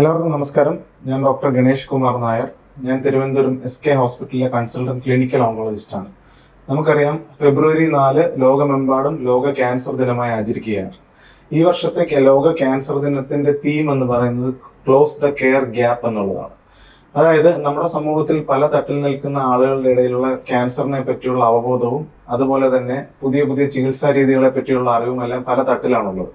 എല്ലാവർക്കും നമസ്കാരം. ഞാൻ ഡോക്ടർ ഗണേഷ് കുമാർ നായർ. ഞാൻ തിരുവനന്തപുരം എസ് കെ ഹോസ്പിറ്റലിലെ കൺസൾട്ടന്റ് ക്ലിനിക്കൽ ഓങ്കോളജിസ്റ്റ് ആണ് നമുക്കറിയാം ഫെബ്രുവരി നാല് ലോകമെമ്പാടും ലോക ക്യാൻസർ ദിനമായി ആചരിക്കുകയാണ്. ഈ വർഷത്തെ ലോക ക്യാൻസർ ദിനത്തിന്റെ തീം എന്ന് പറയുന്നത് ക്ലോസ് ദ കെയർ ഗ്യാപ്പ് എന്നുള്ളതാണ്. അതായത് നമ്മുടെ സമൂഹത്തിൽ പല തട്ടിൽ നിൽക്കുന്ന ആളുകളുടെ ഇടയിലുള്ള ക്യാൻസറിനെ പറ്റിയുള്ള അവബോധവും അതുപോലെ തന്നെ പുതിയ പുതിയ ചികിത്സാ രീതികളെ പറ്റിയുള്ള അറിവും എല്ലാം പല തട്ടിലാണുള്ളത്.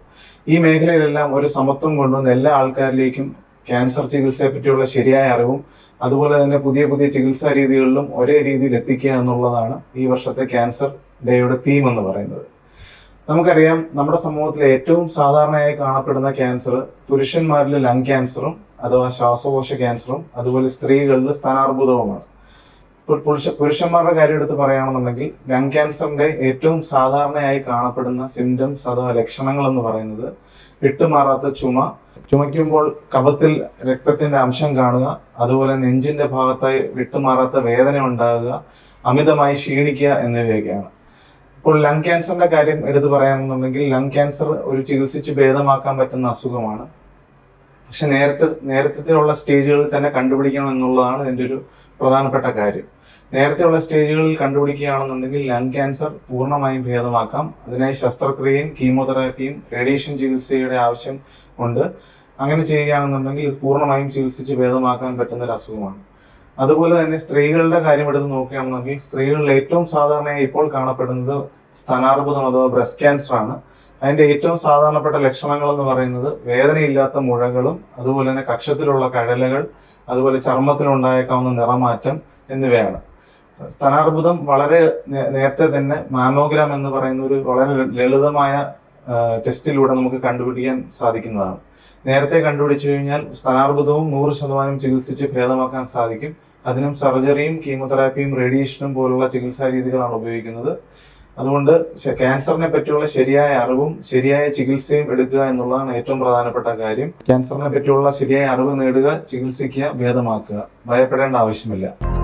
ഈ മേഖലയിലെല്ലാം ഒരു സമത്വം കൊണ്ടുവന്ന് എല്ലാ ആൾക്കാരിലേക്കും ക്യാൻസർ ചികിത്സയെ പറ്റിയുള്ള ശരിയായ അറിവും അതുപോലെ തന്നെ പുതിയ പുതിയ ചികിത്സാ രീതികളിലും ഒരേ രീതിയിൽ എത്തിക്കുക എന്നുള്ളതാണ് ഈ വർഷത്തെ ക്യാൻസർ ഡേയുടെ തീം എന്ന് പറയുന്നത്. നമുക്കറിയാം നമ്മുടെ സമൂഹത്തിൽ ഏറ്റവും സാധാരണയായി കാണപ്പെടുന്ന ക്യാൻസർ പുരുഷന്മാരിൽ ലങ് ക്യാൻസറും അഥവാ ശ്വാസകോശ ക്യാൻസറും അതുപോലെ സ്ത്രീകളിൽ സ്ഥാനാർബുദവുമാണ്. പുരുഷ പുരുഷന്മാരുടെ കാര്യം എടുത്ത് പറയുകയാണെന്നുണ്ടെങ്കിൽ ലങ് ക്യാൻസറിന്റെ ഏറ്റവും സാധാരണയായി കാണപ്പെടുന്ന സിംറ്റംസ് അഥവാ ലക്ഷണങ്ങൾ എന്ന് പറയുന്നത് വിട്ടുമാറാത്ത ചുമ ചുമയ്ക്കുമ്പോൾ കഫത്തിൽ രക്തത്തിന്റെ അംശം കാണുക അതുപോലെ നെഞ്ചിന്റെ ഭാഗത്തായി വിട്ടുമാറാത്ത വേദന ഉണ്ടാകുക അമിതമായി ക്ഷീണിക്കുക എന്നിവയൊക്കെയാണ്. ഇപ്പോൾ ലങ് ക്യാൻസറിന്റെ കാര്യം എടുത്തു പറയാമെന്നുണ്ടെങ്കിൽ ലങ് ക്യാൻസർ ഒരു ചികിത്സിച്ച് ഭേദമാക്കാൻ പറ്റുന്ന അസുഖമാണ്. പക്ഷെ നേരത്തെ നേരത്തെയുള്ള സ്റ്റേജുകളിൽ തന്നെ കണ്ടുപിടിക്കണം എന്നുള്ളതാണ് ഇതിന്റെ ഒരു പ്രധാനപ്പെട്ട കാര്യം. നേരത്തെയുള്ള സ്റ്റേജുകളിൽ കണ്ടുപിടിക്കുകയാണെന്നുണ്ടെങ്കിൽ ലങ് ക്യാൻസർ പൂർണമായും ഭേദമാക്കാം. അതിനായി ശസ്ത്രക്രിയയും കീമോതെറാപ്പിയും റേഡിയേഷൻ ചികിത്സയുടെ ആവശ്യം ഉണ്ട്. അങ്ങനെ ചെയ്യുകയാണെന്നുണ്ടെങ്കിൽ ഇത് പൂർണമായും ചികിത്സിച്ച് ഭേദമാക്കാൻ പറ്റുന്ന ഒരു അസുഖമാണ്. അതുപോലെ തന്നെ സ്ത്രീകളുടെ കാര്യം എടുത്ത് നോക്കുകയാണെന്നുണ്ടെങ്കിൽ സ്ത്രീകളിൽ ഏറ്റവും സാധാരണയായി ഇപ്പോൾ കാണപ്പെടുന്നത് സ്ഥാനാർബുദം അഥവാ ബ്രസ്റ്റ് ക്യാൻസർ ആണ് അതിന്റെ ഏറ്റവും സാധാരണപ്പെട്ട ലക്ഷണങ്ങൾ എന്ന് പറയുന്നത് വേദനയില്ലാത്ത മുഴകളും അതുപോലെ തന്നെ കക്ഷത്തിലുള്ള കഴലകൾ അതുപോലെ ചർമ്മത്തിലുണ്ടായേക്കാവുന്ന നിറമാറ്റം എന്നിവയാണ്. സ്ഥാനാർബുദം വളരെ നേരത്തെ തന്നെ മാമോഗ്രാം എന്ന് പറയുന്ന ഒരു വളരെ ലളിതമായ ടെസ്റ്റിലൂടെ നമുക്ക് കണ്ടുപിടിക്കാൻ സാധിക്കുന്നതാണ്. നേരത്തെ കണ്ടുപിടിച്ചു കഴിഞ്ഞാൽ സ്ഥാനാർബുദവും നൂറ് ശതമാനം ചികിത്സിച്ച് ഭേദമാക്കാൻ സാധിക്കും. അതിനും സർജറിയും കീമോതെറാപ്പിയും റേഡിയേഷനും പോലുള്ള ചികിത്സാ രീതികളാണ് ഉപയോഗിക്കുന്നത്. അതുകൊണ്ട് ക്യാൻസറിനെ പറ്റിയുള്ള ശരിയായ അറിവും ശരിയായ ചികിത്സയും എടുക്കുക എന്നുള്ളതാണ് ഏറ്റവും പ്രധാനപ്പെട്ട കാര്യം. ക്യാൻസറിനെ പറ്റിയുള്ള ശരിയായ അറിവ് നേടുക ചികിത്സിക്കുക ഭേദമാക്കുക. ഭയപ്പെടേണ്ട ആവശ്യമില്ല.